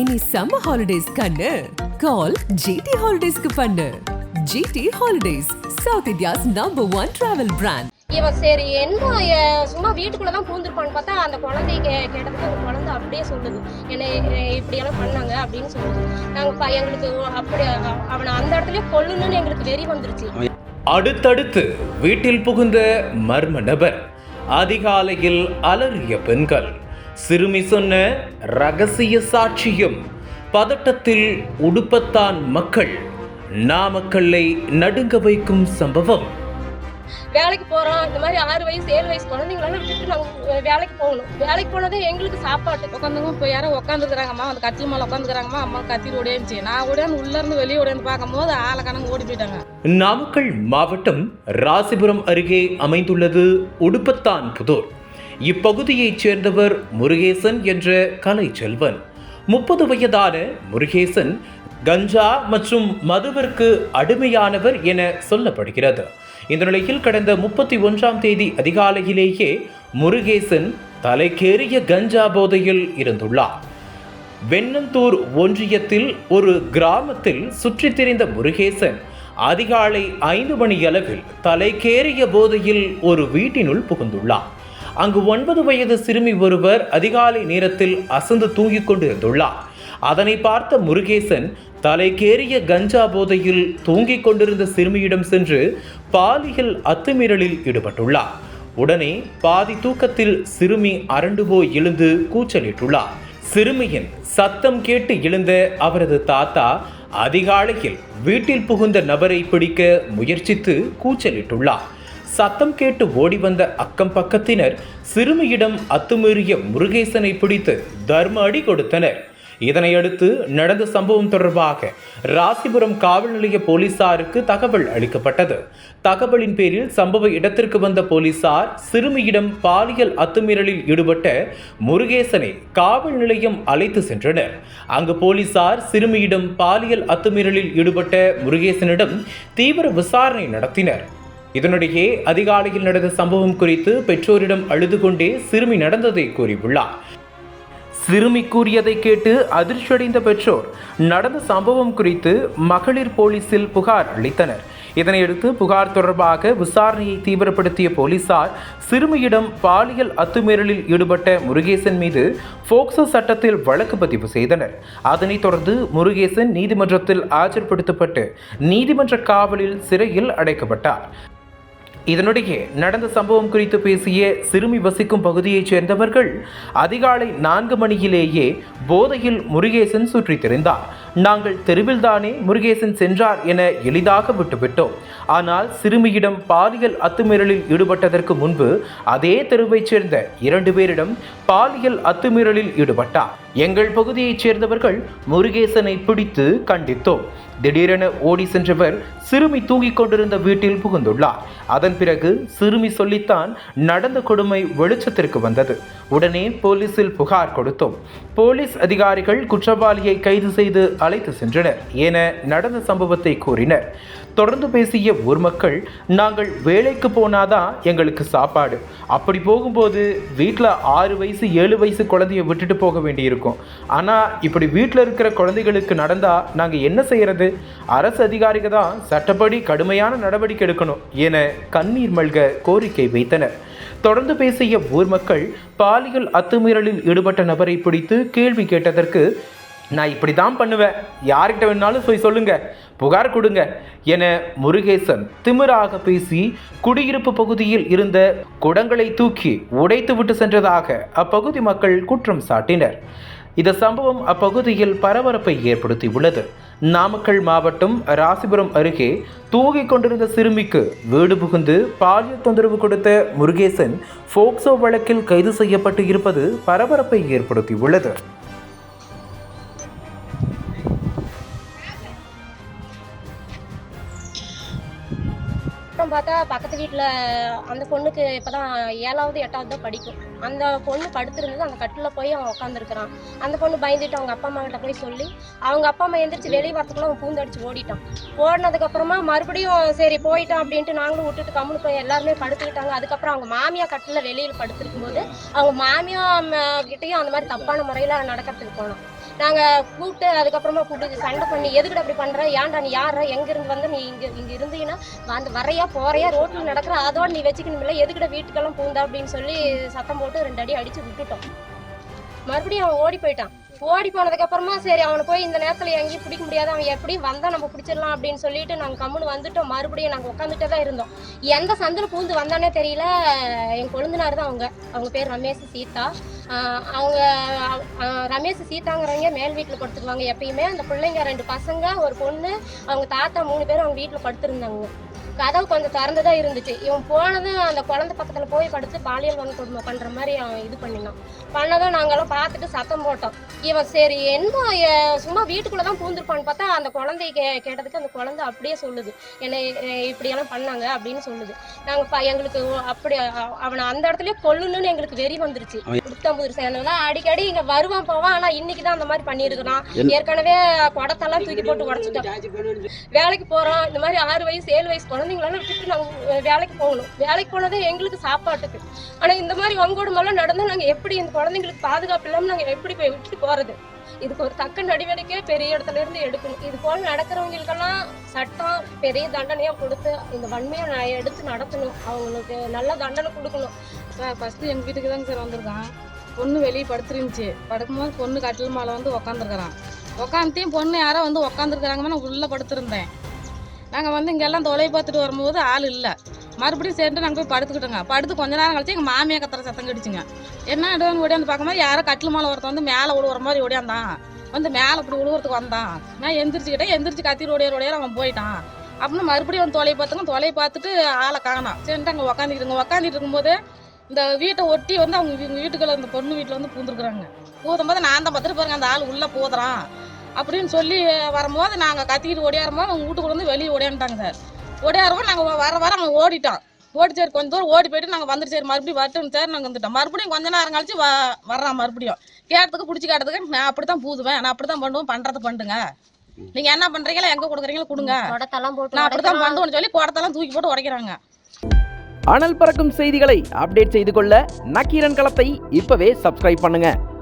இனி summer holidays கண்ணு. கால் GT ஹாலிடேஸ்க்கு பண்ணு. GT holidays south India's number one travel brand இவன் சரி என்ன சும்மா வீட்டுக்குள்ள தான் பூந்திருப்பான்னு பார்த்தா அந்த குழந்தைய கே கேட்டதுக்கு அந்த குழந்தை அப்படியே சொல்லுது. என்னை இப்படியெல்லாம் பண்ணாங்க அப்படின்னு சொல்லுது. நாங்கள் எங்களுக்கு அப்படி அவனை அந்த இடத்துல கொல்லணும்னு எங்களுக்கு வெறி வந்துருச்சு. அடுத்தடுத்து வீட்டில் புகுந்த மர்ம நபர் அதிகாலையில் அலறிய பெண்கள். சிறுமி சொன்ன ரகசிய சாட்சியம் பதட்டத்தில் உடுப்பத்தான் மக்கள். நாமக்கல்லை நடுங்க வைக்கும் சம்பவம். வேலைக்கு போகிறோம் இந்த மாதிரி ஆறு வயசு ஏழு வயசு குழந்தைங்களெல்லாம் விட்டுட்டு நாங்கள் வேலைக்கு போகணும். வேலைக்கு போனதே எங்களுக்கு சாப்பாட்டு. உட்காந்துங்க இப்போ யாரோ உட்காந்துக்கிறாங்கம்மா அந்த கத்தி மேலே உட்காந்துக்கிறாங்கம்மா அம்மா கத்தி ஓடியாந்துச்சு நான் ஓடியாந்து உள்ள இருந்து வெளியே ஓடியாந்து பார்க்கும்போது ஆளை கணக்கு ஓடி போயிட்டாங்க. நாமக்கல் மாவட்டம் ராசிபுரம் அருகே அமைந்துள்ளது உடுப்பத்தான் புதூர். இப்பகுதியைச் சேர்ந்தவர் முருகேசன் என்ற கலை செல்வன். முப்பது வயதான முருகேசன் கஞ்சா மற்றும் மதுவிற்கு அடிமையானவர் என சொல்லப்படுகிறது. இந்த நிலையில் கடந்த முப்பத்தி ஒன்றாம் தேதி அதிகாலையிலேயே முருகேசன் தலைக்கேறிய கஞ்சா போதையில் இருந்துள்ளார். வெண்ணந்தூர் ஒன்றியத்தில் ஒரு கிராமத்தில் சுற்றித் திரிந்த முருகேசன் அதிகாலை ஐந்து மணியளவில் தலைக்கேறிய போதையில் ஒரு வீட்டினுள் புகுந்துள்ளார். அங்கு ஒன்பது வயது சிறுமி ஒருவர் அதிகாலை நேரத்தில் அசந்து தூங்கிக் கொண்டிருந்துள்ளார். அதனை பார்த்த முருகேசன் தலைக்கேறிய கஞ்சா போதையில் தூங்கிக் கொண்டிருந்த சிறுமியிடம் சென்று பாலியல் அத்துமீறலில் ஈடுபட்டுள்ளார். உடனே பாதி தூக்கத்தில் சிறுமி அரண்டு போய் எழுந்து கூச்சலிட்டுள்ளார். சிறுமியின் சத்தம் கேட்டு எழுந்த அவரது தாத்தா அதிகாலையில் வீட்டில் புகுந்த நபரை பிடிக்க முயற்சித்து கூச்சலிட்டுள்ளார். சத்தம் கேட்டு ஓடி வந்த அக்கம் பக்கத்தினர் சிறுமியிடம் அத்துமீறிய முருகேசனை பிடித்து தர்ம அடி கொடுத்தனர். இதனையடுத்து நடந்த சம்பவம் தொடர்பாக ராசிபுரம் காவல் நிலைய போலீசாருக்கு தகவல் அளிக்கப்பட்டது. தகவலின் பேரில் சம்பவ இடத்திற்கு வந்த போலீசார் சிறுமியிடம் பாலியல் அத்துமீறலில் ஈடுபட்ட முருகேசனை காவல் நிலையம் அழைத்து சென்றனர். அங்கு போலீசார் சிறுமியிடம் பாலியல் அத்துமீறலில் ஈடுபட்ட முருகேசனிடம் தீவிர விசாரணை நடத்தினர். இதனிடையே அதிகாலையில் நடந்த சம்பவம் குறித்து பெற்றோரிடம் அழுது கொண்டே சிறுமி நடந்ததை கூறியுள்ளார். சிறுமி கூறியதை கேட்டு அதிர்ச்சியடைந்த பெற்றோர் நடந்த சம்பவம் குறித்து மகளிர் போலீசில் புகார் அளித்தனர். இதனையடுத்து புகார் தொடர்பாக விசாரணையை தீவிரப்படுத்திய போலீசார் சிறுமியிடம் பாலியல் அத்துமீறலில் ஈடுபட்ட முருகேசன் மீது போக்சோ சட்டத்தில் வழக்கு பதிவு செய்தனர். அதனைத் தொடர்ந்து முருகேசன் நீதிமன்றத்தில் ஆஜர்படுத்தப்பட்டு நீதிமன்ற காவலில் சிறையில் அடைக்கப்பட்டார். இதனிடையே நடந்த சம்பவம் குறித்து பேசிய சிறுமி வசிக்கும் பகுதியைச் சேர்ந்தவர்கள் அதிகாலை நான்கு மணியிலேயே போதையில் முருகேசன் சுற்றித் திரிந்தார் நாங்கள் தெருவில்தானே முருகேசன் சென்றார் என எளிதாக விட்டுவிட்டோம். ஆனால் சிறுமியிடம் பாலியல் அத்துமீறலில் ஈடுபட்டதற்கு முன்பு அதே தெருவைச் சேர்ந்த இரண்டு பேரிடம் பாலியல் அத்துமீறலில் ஈடுபட்டார். எங்கள் பகுதியைச் சேர்ந்தவர்கள் முருகேசனை பிடித்து கண்டித்தோம். திடீரென ஓடி சென்றவர் சிறுமி தூங்கிக் கொண்டிருந்த வீட்டில் புகுந்துள்ளார். அதன் பிறகு சிறுமி சொல்லித்தான் நடந்த கொடுமை வெளிச்சத்திற்கு வந்தது. உடனே போலீசில் புகார் கொடுத்தோம். போலீஸ் அதிகாரிகள் குற்றவாளியை கைது செய்து அழைத்து சென்றனர். என நடந்த சம்பவத்தை கூறினர். தொடர்ந்து பேசிய ஊர் மக்கள் நாங்கள் வேலைக்கு போனாதான் எங்களுக்கு சாப்பாடு. அப்படி போகும்போது வீட்டில் ஆறு வயசு ஏழு வயசு குழந்தைய விட்டுட்டு போக வேண்டியிருக்கும். ஆனால் இப்படி வீட்டில் இருக்கிற குழந்தைகளுக்கு நடந்தால் நாங்கள் என்ன செய்கிறது அரசு அதிகாரிகள் தான் சட்டப்படி கடுமையான நடவடிக்கை எடுக்கணும் என கண்ணீர் மல்க கோரிக்கை வைத்தனர். தொடர்ந்து பேசிய ஊர் மக்கள் பாலியல் அத்துமீறலில் ஈடுபட்ட நபரை பிடித்து கேள்வி கேட்டதற்கு நான் இப்படி தான் பண்ணுவேன். யார்கிட்ட வேணாலும் போய் சொல்லுங்க. புகார் கொடுங்க. என முருகேசன் திமிராக பேசி குடியிருப்பு பகுதியில் இருந்த குடங்களை தூக்கி உடைத்து விட்டு சென்றதாக அப்பகுதி மக்கள் குற்றம் சாட்டினர். இந்த சம்பவம் அப்பகுதியில் பரபரப்பை ஏற்படுத்தியுள்ளது நாமக்கல் மாவட்டம் ராசிபுரம் அருகே தூங்கிக் கொண்டிருந்த சிறுமிக்கு வீடு புகுந்து பாலியல் தொந்தரவு கொடுத்த முருகேசன் போக்சோ வழக்கில் கைது செய்யப்பட்டு இருப்பது பரபரப்பை ஏற்படுத்தியுள்ளது பக்கத்து வீட்டில் அந்த பொண்ணுக்கு இப்போ தான் ஏழாவது எட்டாவது தான் படிக்கும். அந்த பொண்ணு படுத்திருந்தது அந்த கட்டில் போய் அவன் உட்காந்துருக்கிறான் அந்த பொண்ணு பயந்துட்டு அவங்க அப்பா அம்மா கிட்ட போய் சொல்லி அவங்க அப்பா அம்மா எந்திரிச்சு வெளியே வரத்துக்குள்ள அவன் பூந்தடிச்சு ஓடிட்டான். ஓடினதுக்கப்புறமா மறுபடியும் சரி போயிட்டான் அப்படின்ட்டு நாங்களும் விட்டுட்டு கம்முனு போய் எல்லாருமே படுத்துக்கிட்டாங்க. அதுக்கப்புறம் அவங்க மாமியா கட்டில் வெளியில் படுத்திருக்கும் போது அவங்க மாமியா கிட்டயும் அந்த மாதிரி தப்பான முறையில் நடக்கிறதுக்கு போனோம் நாங்கள் கூப்பிட்டு அதுக்கப்புறமா கூப்பிட்டு சண்டை பண்ணி எதுக்கிட்ட அப்படி பண்ணுற ஏன்டா நீ யாரா எங்கேருந்து வந்து? நீ இங்கே இங்கே இருந்தீங்கன்னா வந்து வரையா போறையா? ரோட்டில் நடக்கிற அதோட நீ வச்சுக்கணுமில்ல எதுக்கிட்ட வீட்டுக்கெல்லாம் பூந்தா? அப்படின்னு சொல்லி சத்தம் போட்டு ரெண்டு அடி அடித்து விட்டுட்டோம். மறுபடியும் அவன் ஓடி போயிட்டான். ஓடி போனதுக்கு அப்புறமா சரி அவனை போய் இந்த நேரத்துல எங்கேயும் பிடிக்க முடியாது. அவன் எப்படி வந்தா நம்ம பிடிச்சிடலாம் அப்படின்னு சொல்லிட்டு நாங்க கம்முன்னு வந்துட்டோம். மறுபடியும் நாங்க உட்காந்துட்டே தான் இருந்தோம். எந்த சந்தில பூந்து வந்தானே தெரியல. என் கொழுந்தனார் தான் அவங்க. அவங்க பேர் ரமேஷ் சீதா. அவங்க ரமேஷ் சீதாங்கிறவங்க மேல் வீட்டில் படுத்துக்குவாங்க எப்பயுமே. அந்த பிள்ளைங்க ரெண்டு பசங்க ஒரு பொண்ணு அவங்க தாத்தா மூணு பேரும் அவங்க வீட்டில் படுத்திருந்தாங்க. கதவு கொஞ்சம் திறந்துதான் இருந்துச்சு. இவன் போனதும் அந்த குழந்தை பக்கத்துல போய் படுத்து பாலியல் வன்கொடுமை பண்ற மாதிரி அவன் இது பண்ணினான். பண்ணதும் நாங்கெல்லாம் பார்த்துட்டு சத்தம் போட்டோம். இவன் சரி என்ன சும்மா வீட்டுக்குள்ள தான் பூந்திருப்பான்னு பார்த்தா அந்த குழந்தைய கே கேட்டதுக்கு அந்த குழந்தை அப்படியே சொல்லுது. என்னை இப்படியெல்லாம் பண்ணாங்க அப்படின்னு சொல்லுது. நாங்க ப- எங்களுக்கு அப்படி அவனை அந்த இடத்துலயே கொல்லணும்னு எங்களுக்கு வெறி வந்துருச்சு. புத்தம்புது சேனல்லாம் அடிக்கடி இங்க வருவான் போவான். ஆனா இன்னைக்கு தான் அந்த மாதிரி பண்ணியிருக்கிறான். ஏற்கனவே குடத்தெல்லாம் தூக்கி போட்டு உடச்சிட்டான் வேலைக்கு போறோம் இந்த மாதிரி ஆறு வயசு ஏழு வயசு குழந்தைங்களெல்லாம் விட்டுட்டு நாங்கள் வேலைக்கு போகணும். வேலைக்கு போனதே எங்களுக்கு சாப்பாட்டுக்கு. ஆனால் இந்த மாதிரி வங்கோடுமெல்லாம் நடந்தால் நாங்கள் எப்படி இந்த குழந்தைங்களுக்கு பாதுகாப்பு இல்லாமல் நாங்கள் எப்படி போய் விட்டுட்டு போகிறது இதுக்கு ஒரு தக்க நடவடிக்கை பெரிய இடத்துல இருந்து எடுக்கணும். இது போல நடக்கிறவங்களுக்கெல்லாம் சட்டம் பெரிய தண்டனையா கொடுத்து இந்த வன்மையை நான் எடுத்து நடத்தணும். அவங்களுக்கு நல்ல தண்டனை கொடுக்கணும். சார் ஃபஸ்ட்டு எங்கள் வீட்டுக்கு தாங்க சார் வந்திருக்கான். பொண்ணு வெளியே படுத்துருந்துச்சு. படுக்கும்போது பொண்ணு கட்டில் மேலே வந்து உக்காந்துருக்குறான். உக்காந்துட்டையும் பொண்ணு யாரோ வந்து உக்காந்துருக்குறாங்க. நான் உள்ளே படுத்திருந்தேன். நாங்கள் வந்து இங்கெல்லாம் தொலை பார்த்துட்டு வரும்போது ஆள் இல்லை. மறுபடியும் சேர்ந்து நாங்கள் போய் படுத்துக்கிட்டோங்க. படுத்து கொஞ்ச நேரம் கழிச்சு எங்கள் மாமியை கத்துற சத்தம் கடிச்சுங்க என்ன இடுவாங்க ஓடியாந்து பார்க்கும்போது யாரோ கட்டில் மேலே ஒருத்தன் வந்து மேலே விழுவுற மாதிரி ஓடியாந்தான். வந்து மேலே இப்படி விழுவுறதுக்கு வந்தான். நான் எந்திரிச்சுக்கிட்டேன் எந்திரிச்சு கத்திர ஓடியார் ஓடியார் அவன் போயிட்டான். அப்படின்னு மறுபடியும் வந்து தொலை பார்த்துங்க. தொலை பார்த்துட்டு ஆளை காணோம் சரின்ட்டு அங்கே உக்காந்துக்கிட்டுங்க. உக்காந்துட்டு இருக்கும்போது இந்த வீட்டை ஒட்டி வந்து அவங்க வீட்டுக்குள்ளே அந்த இந்த பொண்ணு வீட்டில் வந்து பூந்துருக்குறாங்க. போதும்போது நான் தான் பார்த்துட்டு பாருங்க அந்த ஆள் உள்ளே போதுறான் அப்படின்னு சொல்லி வரும்போது நாங்கள் கத்திக்கிட்டு ஓடியாரும்போது அவங்க வீட்டுக்குள்ள வந்து வெளியே ஓடியாந்துட்டாங்க சார். ஓடியாரும்போது நாங்கள் வர வர அவன் ஓடிட்டான் ஓடி சரி கொஞ்சம் தூரம் ஓடி போயிட்டு நாங்கள் வந்துட்டு சரி மறுபடியும் வரட்டும் சார் நாங்கள் வந்துட்டோம். மறுபடியும் கொஞ்ச நேரம் கழிச்சு வ வர்றான் மறுபடியும். கேட்டதுக்கு பிடிச்சி கேட்டதுக்கு நான் அப்படி தான் பூதுவேன். நான் அப்படி தான் பண்ணுவேன் பண்ணுறது பண்ணுங்க. நீங்கள் என்ன பண்ணுறீங்களா எங்கே கொடுக்குறீங்களோ கொடுங்க. குடத்தெல்லாம் போட்டு நான் அப்படி தான் உடைக்கிறான். பண்ணுவேன்னு சொல்லி குடத்தெல்லாம் தூக்கி போட்டு உடைக்கிறாங்க. அனல் பறக்கும் செய்திகளை அப்டேட் செய்து கொள்ள நக்கீரன் களத்தை இப்பவே சப்ஸ்கிரைப் பண்ணுங்க.